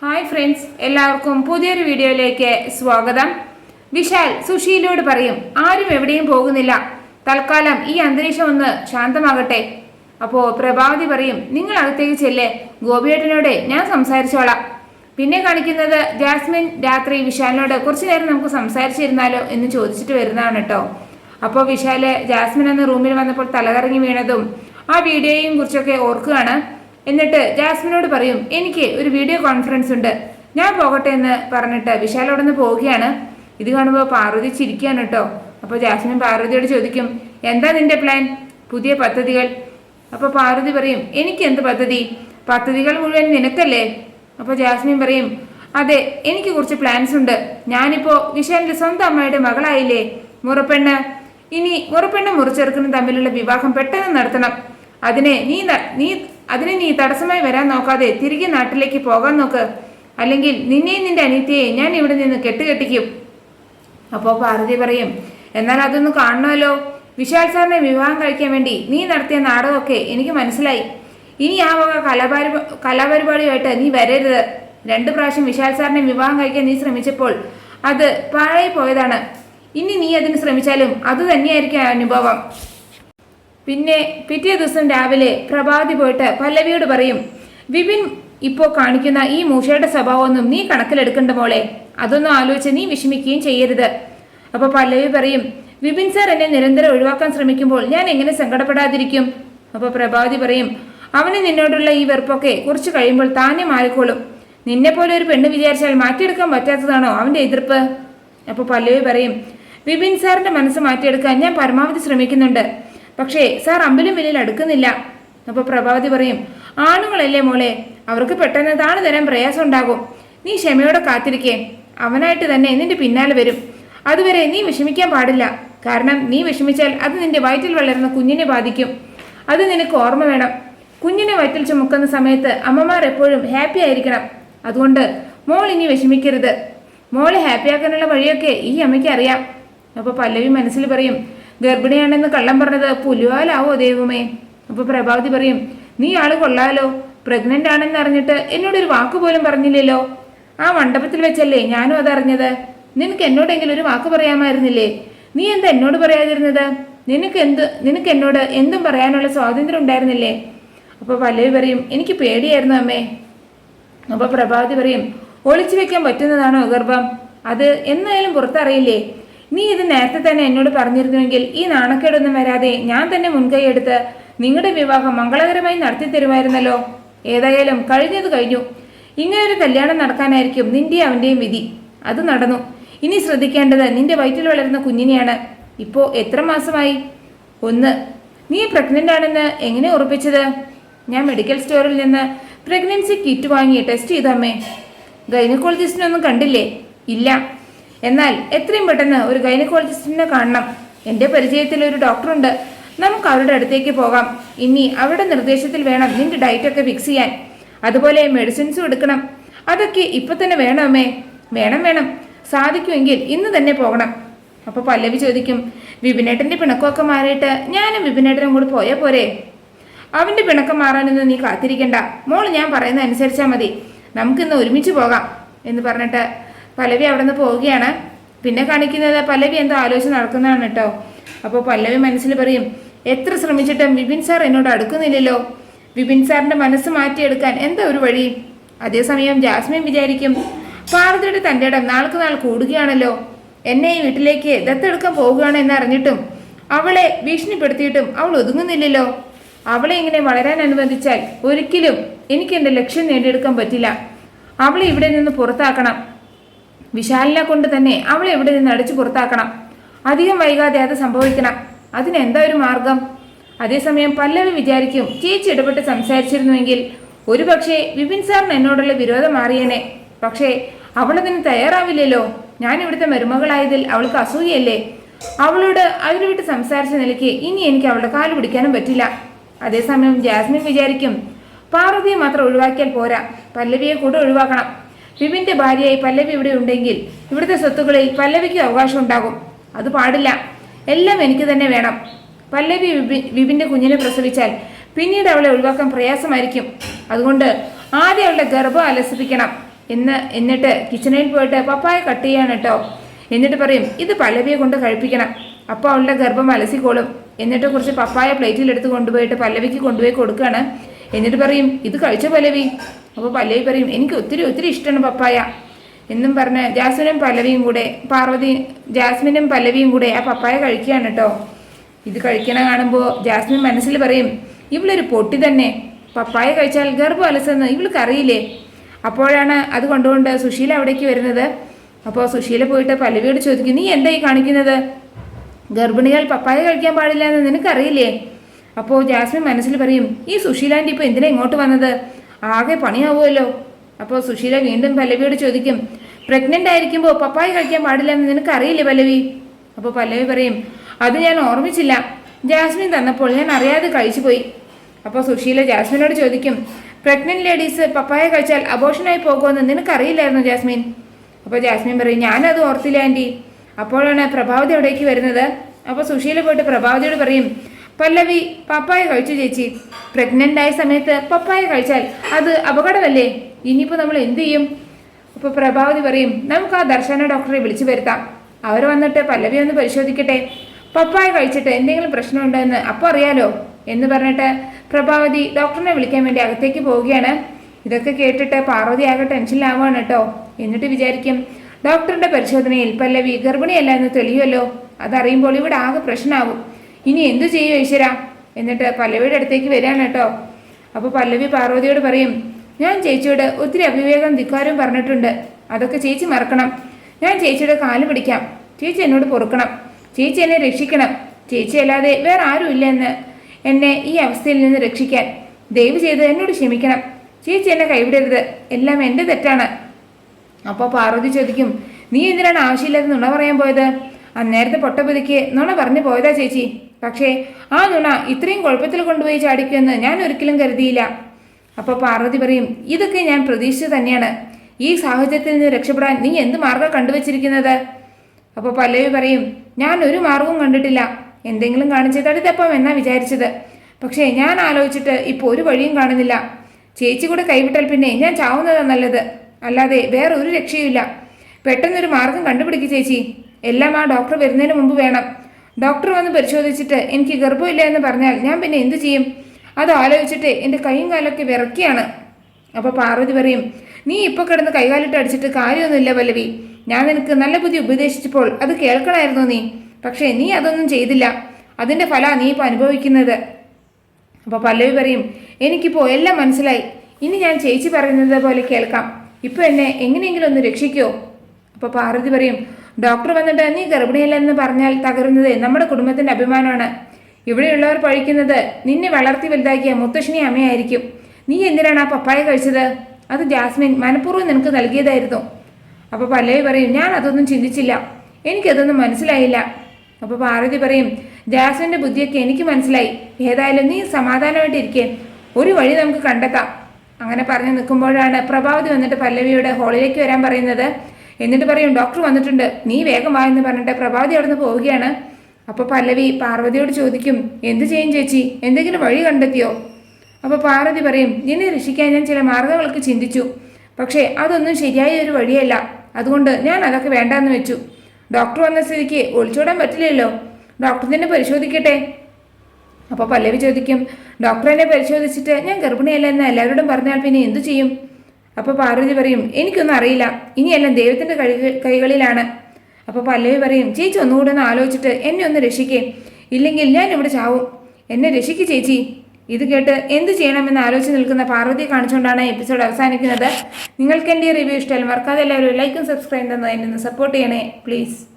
Hi friends എല്ലാവർക്കും പുതിയൊരു വീഡിയോയിലേക്ക് സ്വാഗതം. വിശാൽ സുശീലോട് പറയും ആരും എവിടെയും പോകുന്നില്ല. തൽക്കാലം ഈ അന്തരീക്ഷം ഒന്ന് ശാന്തമാകട്ടെ. അപ്പോൾ പ്രഭാവതി പറയും നിങ്ങൾ അകത്തേക്ക് ചെല്ലേ ഗോപിയേട്ടനോട് ഞാൻ സംസാരിച്ചോളാം. പിന്നെ കാണിക്കുന്നത് ജാസ്മിൻ രാത്രി വിശാലിനോട് കുറച്ചു നേരം നമുക്ക് സംസാരിച്ചിരുന്നാലോ എന്ന് ചോദിച്ചിട്ട് വരുന്നതാണ് കേട്ടോ അപ്പോൾ വിശാൽ ജാസ്മിൻ എന്ന റൂമിൽ വന്നപ്പോൾ തലകറങ്ങി വീണതും ആ വീഡിയോയും കുറിച്ചൊക്കെ ഓർക്കുകയാണ്. എന്നിട്ട് ജാസ്മിനോട് പറയും എനിക്ക് ഒരു വീഡിയോ കോൺഫറൻസ് ഉണ്ട്. ഞാൻ പോകട്ടെ എന്ന് പറഞ്ഞിട്ട് വിശാൽ അവിടെ നിന്ന് പോവുകയാണ്. ഇത് കാണുമ്പോൾ പാർവതി ചിരിക്കുകയാണ് കേട്ടോ. അപ്പോൾ ജാസ്മിൻ പാർവതിയോട് ചോദിക്കും എന്താ നിന്റെ പ്ലാൻ പുതിയ പദ്ധതികൾ? അപ്പോൾ പാർവതി പറയും എനിക്ക് എന്ത് പദ്ധതി? പദ്ധതികൾ മുഴുവൻ നിനക്കല്ലേ? അപ്പോൾ ജാസ്മിൻ പറയും അതെ എനിക്ക് കുറച്ച് പ്ലാൻസ് ഉണ്ട്. ഞാനിപ്പോൾ വിശാലിന്റെ സ്വന്തം അമ്മയുടെ മകളായില്ലേ മുറപ്പെണ്ണ്. ഇനി മുറപ്പെണ്ണും മുറിച്ചെറുക്കനും തമ്മിലുള്ള വിവാഹം പെട്ടെന്ന് നടത്തണം. അതിനെ നീ നീ അതിനെ നീ തടസ്സമായി വരാൻ നോക്കാതെ തിരികെ നാട്ടിലേക്ക് പോകാൻ നോക്ക്. അല്ലെങ്കിൽ നിന്നെയും നിന്റെ അനിത്യയെ ഞാൻ ഇവിടെ നിന്ന് കെട്ടുകെട്ടിക്കും. അപ്പോൾ പാർവതി പറയും എന്നാൽ അതൊന്ന് കാണണമല്ലോ വിശാൽ സാറിനെ വിവാഹം കഴിക്കാൻ വേണ്ടി നീ നടത്തിയ നാടകമൊക്കെ എനിക്ക് മനസ്സിലായി. ഇനി ആ വക കലാപരി കലാപരിപാടിയുമായിട്ട് നീ വരരുത്. രണ്ടു പ്രാവശ്യം വിശാൽ സാറിനെ വിവാഹം കഴിക്കാൻ നീ ശ്രമിച്ചപ്പോൾ അത് പാഴായി പോയതാണ്. ഇനി നീ അതിന് ശ്രമിച്ചാലും അത് തന്നെയായിരിക്കും അനുഭവം. പിന്നെ പിറ്റേ ദിവസം രാവിലെ പ്രഭാതി പോയിട്ട് പല്ലവിയോട് പറയും വിപിൻ ഇപ്പോൾ കാണിക്കുന്ന ഈ മൂഷയുടെ സ്വഭാവമൊന്നും നീ കണക്കിലെടുക്കണ്ട മോളെ. അതൊന്നും ആലോചിച്ച് നീ വിഷമിക്കുകയും ചെയ്യരുത്. അപ്പോൾ പല്ലവി പറയും വിപിൻ സാർ എന്നെ നിരന്തരം ഒഴിവാക്കാൻ ശ്രമിക്കുമ്പോൾ ഞാൻ എങ്ങനെ സങ്കടപ്പെടാതിരിക്കും? അപ്പോൾ പ്രഭാതി പറയും അവന് നിന്നോടുള്ള ഈ വെറുപ്പൊക്കെ കുറച്ച് കഴിയുമ്പോൾ താനെ മാറിക്കോളും. നിന്നെ പോലെ ഒരു പെണ്ണ് വിചാരിച്ചാൽ മാറ്റിയെടുക്കാൻ പറ്റാത്തതാണോ അവന്റെ എതിർപ്പ്? അപ്പോൾ പല്ലവി പറയും വിപിൻ സാറിന്റെ മനസ്സ് മാറ്റിയെടുക്കാൻ ഞാൻ പരമാവധി ശ്രമിക്കുന്നുണ്ട്. പക്ഷേ സാർ അമ്പലും വലിയിൽ അടുക്കുന്നില്ല. അപ്പോൾ പ്രഭാവതി പറയും ആണുങ്ങളല്ലേ മോളെ അവർക്ക് പെട്ടെന്ന് താണു തരാൻ പ്രയാസം ഉണ്ടാകും. നീ ക്ഷമയോടെ കാത്തിരിക്കേ. അവനായിട്ട് തന്നെ നിന്റെ പിന്നാലെ വരും. അതുവരെ നീ വിഷമിക്കാൻ പാടില്ല. കാരണം നീ വിഷമിച്ചാൽ അത് നിന്റെ വയറ്റിൽ വളരുന്ന കുഞ്ഞിനെ ബാധിക്കും. അത് നിനക്ക് ഓർമ്മ വേണം. കുഞ്ഞിനെ വയറ്റിൽ ചുമക്കുന്ന സമയത്ത് അമ്മമാർ എപ്പോഴും ഹാപ്പി ആയിരിക്കണം. അതുകൊണ്ട് മോൾ ഇനി വിഷമിക്കരുത്. മോളെ ഹാപ്പിയാക്കാനുള്ള വഴിയൊക്കെ ഈ അമ്മയ്ക്ക് അറിയാം. അപ്പോൾ പല്ലവി മനസ്സിൽ പറയും ഗർഭിണിയാണെന്ന് കള്ളം പറഞ്ഞത് പുലുവാലാവോ ദൈവമേ? അപ്പൊ പ്രഭാവതി പറയും നീ ആൾ കൊള്ളാലോ. പ്രഗ്നന്റ് ആണെന്ന് അറിഞ്ഞിട്ട് എന്നോട് ഒരു വാക്ക് പോലും പറഞ്ഞില്ലല്ലോ. ആ മണ്ഡപത്തിൽ വെച്ചല്ലേ ഞാനും അതറിഞ്ഞത് നിനക്ക് എന്നോടെങ്കിലും ഒരു വാക്ക് പറയാമായിരുന്നില്ലേ? നീ എന്താ എന്നോട് പറയാതിരുന്നത്? നിനക്ക് എന്ത് നിനക്ക് എന്നോട് എന്തും പറയാനുള്ള സ്വാതന്ത്ര്യം ഉണ്ടായിരുന്നില്ലേ? അപ്പൊ പല്ലവി പറയും എനിക്ക് പേടിയായിരുന്നു അമ്മേ. അപ്പൊ പ്രഭാതി പറയും ഒളിച്ചു വെക്കാൻ പറ്റുന്നതാണോ ഗർഭം? അത് എന്നായാലും പുറത്തറിയില്ലേ? നീ ഇത് നേരത്തെ തന്നെ എന്നോട് പറഞ്ഞിരുന്നുവെങ്കിൽ ഈ നാണക്കേടൊന്നും വരാതെ ഞാൻ തന്നെ മുൻകൈയെടുത്ത് നിങ്ങളുടെ വിവാഹം മംഗളകരമായി നടത്തി തരുമായിരുന്നല്ലോ. ഏതായാലും കഴിഞ്ഞത് കഴിഞ്ഞു. ഇങ്ങനൊരു കല്യാണം നടക്കാനായിരിക്കും നിന്റെ അവന്റെയും വിധി. അത് നടന്നു. ഇനി ശ്രദ്ധിക്കേണ്ടത് നിന്റെ വയറ്റിൽ വളരുന്ന കുഞ്ഞിനെയാണ്. ഇപ്പോ എത്ര മാസമായി? ഒന്ന്. നീ പ്രഗ്നന്റ് ആണെന്ന് എങ്ങനെ ഉറപ്പിച്ചത്? ഞാൻ മെഡിക്കൽ സ്റ്റോറിൽ നിന്ന് പ്രഗ്നൻസി കിറ്റ് വാങ്ങി ടെസ്റ്റ് ചെയ്തു അമ്മേ? ഗൈനക്കോളജിസ്റ്റിനൊന്നും കണ്ടില്ലേ? ഇല്ല. എന്നാൽ എത്രയും പെട്ടെന്ന് ഒരു ഗൈനക്കോളജിസ്റ്റിനെ കാണണം. എന്റെ പരിചയത്തിൽ ഒരു ഡോക്ടറുണ്ട്. നമുക്ക് അവരുടെ അടുത്തേക്ക് പോകാം. ഇനി അവരുടെ നിർദ്ദേശത്തിൽ വേണം നിന്റെ ഡയറ്റൊക്കെ ഫിക്സ് ചെയ്യാൻ. അതുപോലെ മെഡിസിൻസും എടുക്കണം. അതൊക്കെ ഇപ്പൊ തന്നെ വേണമേ വേണം വേണം. സാധിക്കുമെങ്കിൽ ഇന്ന് തന്നെ പോകണം. അപ്പൊ പല്ലവി ചോദിക്കും വിപിനേട്ടന്റെ പിണക്കമൊക്കെ മാറിയിട്ട് ഞാനും വിപിനേട്ടനും കൂടി പോയാൽ പോരെ? അവന്റെ പിണക്കം മാറാനൊന്നും നീ കാത്തിരിക്കണ്ട. മോൾ ഞാൻ പറയുന്ന അനുസരിച്ചാ മതി. നമുക്കിന്ന് ഒരുമിച്ച് പോകാം എന്ന് പറഞ്ഞിട്ട് പല്ലവി അവിടെ നിന്ന് പോവുകയാണ്. പിന്നെ കാണിക്കുന്നത് പല്ലവി എന്തോ ആലോചന നടക്കുന്നതാണ് കേട്ടോ. അപ്പോൾ പല്ലവി മനസ്സിൽ പറയും എത്ര ശ്രമിച്ചിട്ടും വിപിൻ സാർ എന്നോട് അടുക്കുന്നില്ലല്ലോ. വിപിൻ സാറിന്റെ മനസ്സ് മാറ്റിയെടുക്കാൻ എന്താ ഒരു വഴി? അതേസമയം ജാസ്മിൻ വിചാരിക്കും പാർവതിയുടെ തന്റെ ഇടം നാൾക്ക് നാൾ കൂടുകയാണല്ലോ. എന്നെ ഈ വീട്ടിലേക്ക് ദത്തെടുക്കാൻ പോവുകയാണ് എന്നറിഞ്ഞിട്ടും അവളെ ഭീഷണിപ്പെടുത്തിയിട്ടും അവൾ ഒതുങ്ങുന്നില്ലല്ലോ. അവളെ ഇങ്ങനെ വളരാൻ അനുവദിച്ചാൽ ഒരിക്കലും എനിക്ക് എന്റെ ലക്ഷ്യം നേടിയെടുക്കാൻ പറ്റില്ല. അവളെ ഇവിടെ നിന്ന് പുറത്താക്കണം. വിശാലിനെ കൊണ്ട് തന്നെ അവളെ ഇവിടെ നിന്ന് അടിച്ചു പുറത്താക്കണം? അധികം വൈകാതെ അത് സംഭവിക്കണം. അതിനെന്താ ഒരു മാർഗം? അതേസമയം പല്ലവി വിചാരിക്കും ചേച്ചി ഇടപെട്ട് സംസാരിച്ചിരുന്നുവെങ്കിൽ ഒരുപക്ഷെ വിപിൻ സാറിന് എന്നോടുള്ള വിരോധം മാറിയേനെ. പക്ഷേ അവളതിന് തയ്യാറാവില്ലല്ലോ. ഞാൻ ഇവിടുത്തെ മരുമകളായതിൽ അവൾക്ക് അസൂയല്ലേ അവളോട് അവർ വിട്ട് സംസാരിച്ച നിലയ്ക്ക് ഇനി എനിക്ക് അവളുടെ കാൽ പിടിക്കാനും പറ്റില്ല. അതേസമയം ജാസ്മിൻ വിചാരിക്കും പാർവതിയെ മാത്രം ഒഴിവാക്കിയാൽ പോരാ. പല്ലവിയെ കൂടെ ഒഴിവാക്കണം. വിപിന്റെ ഭാര്യയായി പല്ലവി ഇവിടെ ഉണ്ടെങ്കിൽ ഇവിടുത്തെ സ്വത്തുക്കളിൽ പല്ലവിക്ക് അവകാശം ഉണ്ടാകും. അത് പാടില്ല. എല്ലാം എനിക്ക് തന്നെ വേണം. പല്ലവി വിപി വിപിന്റെ കുഞ്ഞിനെ പ്രസവിച്ചാൽ പിന്നീട് അവളെ ഒഴിവാക്കാൻ പ്രയാസമായിരിക്കും. അതുകൊണ്ട് ആദ്യം അവളുടെ ഗർഭം അലസിപ്പിക്കണം. എന്ന് എന്നിട്ട് കിച്ചണിൽ പോയിട്ട് പപ്പായ കട്ട് ചെയ്യാണ് കേട്ടോ എന്നിട്ട് പറയും ഇത് പല്ലവിയെ കൊണ്ട് കഴിപ്പിക്കണം. അപ്പോൾ അവളുടെ ഗർഭം അലസിക്കോളും. എന്നിട്ട് കുറച്ച് പപ്പായ പ്ലേറ്റിൽ എടുത്ത് കൊണ്ടുപോയിട്ട് പല്ലവിക്ക് കൊണ്ടുപോയി കൊടുക്കുകയാണ്. എന്നിട്ട് പറയും ഇത് കഴിച്ച പല്ലവി. അപ്പോൾ പല്ലവി പറയും എനിക്ക് ഒത്തിരി ഒത്തിരി ഇഷ്ടമാണ് പപ്പായ. എന്നും പറഞ്ഞ് ജാസ്മിനും പല്ലവിയും കൂടെ പാർവതി ജാസ്മിനും പല്ലവിയും കൂടെ ആ പപ്പായ കഴിക്കുകയാണ് കേട്ടോ ഇത് കഴിക്കണ കാണുമ്പോൾ ജാസ്മിൻ മനസ്സിൽ പറയും ഇവളൊരു പൊട്ടി തന്നെ. പപ്പായ കഴിച്ചാൽ ഗർഭം അലസെന്ന് ഇവൾക്ക് അറിയില്ലേ? അപ്പോഴാണ് അത് കൊണ്ടുകൊണ്ട് സുശീല അവിടേക്ക് വരുന്നത്. അപ്പോൾ സുശീല പോയിട്ട് പല്ലവിയോട് ചോദിക്കും നീ എന്താ ഈ കാണിക്കുന്നത്? ഗർഭിണികൾ പപ്പായ കഴിക്കാൻ പാടില്ല എന്ന് നിനക്കറിയില്ലേ? അപ്പോൾ ജാസ്മിൻ മനസ്സിൽ പറയും ഈ സുശീലാന്റെ ഇപ്പോൾ എന്തിനാ ഇങ്ങോട്ട് വന്നത്? ആകെ പണിയാവുമല്ലോ. അപ്പോൾ സുശീല വീണ്ടും പല്ലവിയോട് ചോദിക്കും പ്രഗ്നന്റ് ആയിരിക്കുമ്പോൾ പപ്പായ കഴിക്കാൻ പാടില്ല എന്ന് നിനക്കറിയില്ലേ പല്ലവി? അപ്പോൾ പല്ലവി പറയും അത് ഞാൻ ഓർമ്മിച്ചില്ല. ജാസ്മിൻ തന്നപ്പോൾ ഞാൻ അറിയാതെ കഴിച്ചു പോയി. അപ്പോൾ സുശീല ജാസ്മിനോട് ചോദിക്കും പ്രഗ്നന്റ് ലേഡീസ് പപ്പായ കഴിച്ചാൽ അബോഷനായി പോകുമെന്ന് നിനക്കറിയില്ലായിരുന്നു ജാസ്മിൻ? അപ്പോൾ ജാസ്മിൻ പറയും ഞാനത് ഓർത്തില്ല ആന്റി അപ്പോഴാണ് പ്രഭാവതി അവിടേക്ക് വരുന്നത്. അപ്പോൾ സുശീല പോയിട്ട് പ്രഭാവതിയോട് പറയും പല്ലവി പപ്പായ കഴിച്ചു ചേച്ചി. പ്രഗ്നന്റ് ആയ സമയത്ത് പപ്പായ കഴിച്ചാൽ അത് അപകടമല്ലേ? ഇനിയിപ്പോൾ നമ്മൾ എന്തു ചെയ്യും? അപ്പോൾ പ്രഭാവതി പറയും നമുക്ക് ആ ദർശന ഡോക്ടറെ വിളിച്ചു വരുത്താം. അവർ വന്നിട്ട് പല്ലവി ഒന്ന് പരിശോധിക്കട്ടെ. പപ്പായ കഴിച്ചിട്ട് എന്തെങ്കിലും പ്രശ്നമുണ്ടോ എന്ന് അപ്പോൾ അറിയാലോ. എന്ന് പറഞ്ഞിട്ട് പ്രഭാവതി ഡോക്ടറിനെ വിളിക്കാൻ വേണ്ടി അകത്തേക്ക് പോവുകയാണ്. ഇതൊക്കെ കേട്ടിട്ട് പാർവതി ആകെ ടെൻഷനിലാവുകയാണ് കേട്ടോ. എന്നിട്ട് വിചാരിക്കും ഡോക്ടറുടെ പരിശോധനയിൽ പല്ലവി ഗർഭിണിയല്ല എന്ന് തെളിയുമല്ലോ. അതറിയുമ്പോൾ ഇവിടെ ആകെ പ്രശ്നമാവും. ഇനി എന്തു ചെയ്യും ഈശ്വര? എന്നിട്ട് പല്ലവിയുടെ അടുത്തേക്ക് വരികയാണ് കേട്ടോ. അപ്പോൾ പല്ലവി പാർവതിയോട് പറയും ഞാൻ ചേച്ചിയോട് ഒത്തിരി അവിവേകം ധിക്കാരവും പറഞ്ഞിട്ടുണ്ട്. അതൊക്കെ ചേച്ചി മറക്കണം. ഞാൻ ചേച്ചിയുടെ കാൽ പിടിക്കാം. ചേച്ചി എന്നോട് പൊറുക്കണം. ചേച്ചി എന്നെ രക്ഷിക്കണം. ചേച്ചി അല്ലാതെ വേറെ ആരുമില്ല എന്ന് എന്നെ ഈ അവസ്ഥയിൽ നിന്ന് രക്ഷിക്കാൻ. ദയവ് ചെയ്ത് എന്നോട് ക്ഷമിക്കണം. ചേച്ചി എന്നെ കൈവിടരുത്. എല്ലാം എന്റെ തെറ്റാണ്. അപ്പോൾ പാർവതി ചോദിക്കും നീ എന്തിനാണ് ആവശ്യമില്ലാതെ നുണ പറയാൻ പോയത്? അന്നേരത്തെ പൊട്ടപ്പുതിക്ക് നുണ പറഞ്ഞു പോയതാ ചേച്ചി. പക്ഷേ ആ നുണ ഇത്രയും കുഴപ്പത്തിൽ കൊണ്ടുപോയി ചാടിക്കുമെന്ന് ഞാൻ ഒരിക്കലും കരുതിയില്ല. അപ്പോൾ പാർവതി പറയും ഇതൊക്കെ ഞാൻ പ്രതീക്ഷിച്ചു തന്നെയാണ്. ഈ സാഹചര്യത്തിൽ നിന്ന് രക്ഷപ്പെടാൻ നീ എന്ത് മാർഗം കണ്ടുവച്ചിരിക്കുന്നത്? അപ്പോൾ പല്ലവി പറയും ഞാൻ ഒരു മാർഗവും കണ്ടിട്ടില്ല. എന്തെങ്കിലും കാണിച്ച് തടിതപ്പം എന്നാ വിചാരിച്ചത്. പക്ഷേ ഞാൻ ആലോചിച്ചിട്ട് ഇപ്പോൾ ഒരു വഴിയും കാണുന്നില്ല. ചേച്ചി കൂടെ കൈവിട്ടാൽ പിന്നെ ഞാൻ ചാവുന്നതാണ് നല്ലത്. അല്ലാതെ വേറെ ഒരു രക്ഷയുമില്ല. പെട്ടെന്നൊരു മാർഗം കണ്ടുപിടിക്കുക ചേച്ചി. എല്ലാം ആ ഡോക്ടർ വരുന്നതിന് മുമ്പ് വേണം. ഡോക്ടർ വന്ന് പരിശോധിച്ചിട്ട് എനിക്ക് ഗർഭമില്ല എന്ന് പറഞ്ഞാൽ ഞാൻ പിന്നെ എന്തു ചെയ്യും? അത് ആലോചിച്ചിട്ട് എന്റെ കൈയും കാലൊക്കെ വിറക്കിയാണ് അപ്പോൾ പാർവതി പറയും നീ ഇപ്പോൾ കിടന്ന് കൈകാലിട്ട് അടിച്ചിട്ട് കാര്യമൊന്നുമില്ല പല്ലവി. ഞാൻ നിനക്ക് നല്ല ബുദ്ധി ഉപദേശിച്ചപ്പോൾ അത് കേൾക്കണമായിരുന്നു നീ. പക്ഷേ നീ അതൊന്നും ചെയ്തില്ല. അതിന്റെ ഫല നീ ഇപ്പോൾ അനുഭവിക്കുന്നത്. അപ്പോൾ പല്ലവി പറയും എനിക്കിപ്പോൾ എല്ലാം മനസ്സിലായി. ഇനി ഞാൻ ചേച്ചി പറയുന്നത് പോലെ കേൾക്കാം. ഇപ്പോൾ എന്നെ എങ്ങനെയെങ്കിലും ഒന്ന് രക്ഷിക്കോ. അപ്പോൾ പാർവതി പറയും ഡോക്ടർ വന്നിട്ട് നീ ഗർഭിണിയല്ലെന്ന് പറഞ്ഞാൽ തകരുന്നത് നമ്മുടെ കുടുംബത്തിന്റെ അഭിമാനമാണ്. ഇവിടെയുള്ളവർ പഴിക്കുന്നത് നിന്നെ വളർത്തി വലുതാക്കിയ മുത്തശ്ശിനി അമ്മയായിരിക്കും. നീ എന്തിനാണ് ആ പപ്പായ കഴിച്ചത്? അത് ജാസ്മിൻ മനഃപൂർവം നിനക്ക് നൽകിയതായിരുന്നു. അപ്പോൾ പല്ലവി പറയും ഞാൻ അതൊന്നും ചിന്തിച്ചില്ല. എനിക്കതൊന്നും മനസ്സിലായില്ല. അപ്പോൾ പാർവതി പറയും ജാസ്മിന്റെ ബുദ്ധിയൊക്കെ എനിക്ക് മനസ്സിലായി. ഏതായാലും നീ സമാധാനമായിട്ട് ഇരിക്കേ. ഒരു വഴി നമുക്ക് കണ്ടെത്താം. അങ്ങനെ പറഞ്ഞു നിൽക്കുമ്പോഴാണ് പ്രഭാവതി വന്നിട്ട് പല്ലവിയുടെ ഹോളിലേക്ക് വരാൻ പറയുന്നത് എന്നിട്ട് പറയും ഡോക്ടർ വന്നിട്ടുണ്ട്. നീ വേഗം വാ എന്ന് പറഞ്ഞിട്ട് പ്രഭാതി അവിടുന്ന് പോവുകയാണ്. അപ്പോൾ പല്ലവി പാർവതിയോട് ചോദിക്കും എന്ത് ചെയ്യും ചേച്ചി? എന്തെങ്കിലും വഴി കണ്ടെത്തിയോ? അപ്പോൾ പാർവതി പറയും നിന്നെ രക്ഷിക്കാൻ ഞാൻ ചില മാർഗങ്ങൾക്ക് ചിന്തിച്ചു. പക്ഷേ അതൊന്നും ശരിയായ ഒരു വഴിയല്ല. അതുകൊണ്ട് ഞാൻ അതൊക്കെ വേണ്ടാന്ന് വെച്ചു. ഡോക്ടർ വന്ന സ്ഥിതിക്ക് ഒളിച്ചോടാൻ പറ്റില്ലല്ലോ. ഡോക്ടർ തന്നെ പരിശോധിക്കട്ടെ. അപ്പോൾ പല്ലവി ചോദിക്കും ഡോക്ടർ എന്നെ പരിശോധിച്ചിട്ട് ഞാൻ ഗർഭിണിയല്ല എന്ന് എല്ലാവരോടും പറഞ്ഞാൽ പിന്നെ എന്തു ചെയ്യും? അപ്പോൾ പാർവതി പറയും എനിക്കൊന്നും അറിയില്ല. ഇനിയെല്ലാം ദൈവത്തിന്റെ കഴി കൈകളിലാണ്. അപ്പോൾ പല്ലവി പറയും ചേച്ചി ഒന്നുകൂടെ ഒന്ന് ആലോചിച്ചിട്ട് എന്നെ ഒന്ന് രക്ഷിക്കേ. ഇല്ലെങ്കിൽ ഞാൻ ഇവിടെ ചാവും. എന്നെ രക്ഷിക്ക് ചേച്ചി. ഇത് കേട്ട് എന്ത് ചെയ്യണമെന്ന് ആലോചിച്ച് നിൽക്കുന്ന പാർവതി കാണിച്ചുകൊണ്ടാണ് എപ്പിസോഡ് അവസാനിക്കുന്നത്. നിങ്ങൾക്ക് എന്റെ റിവ്യൂ ഇഷ്ടമല്ല മറക്കാതെ എല്ലാവരും ലൈക്കും സബ്സ്ക്രൈബ് തന്നതിന് സപ്പോർട്ട് ചെയ്യണേ പ്ലീസ്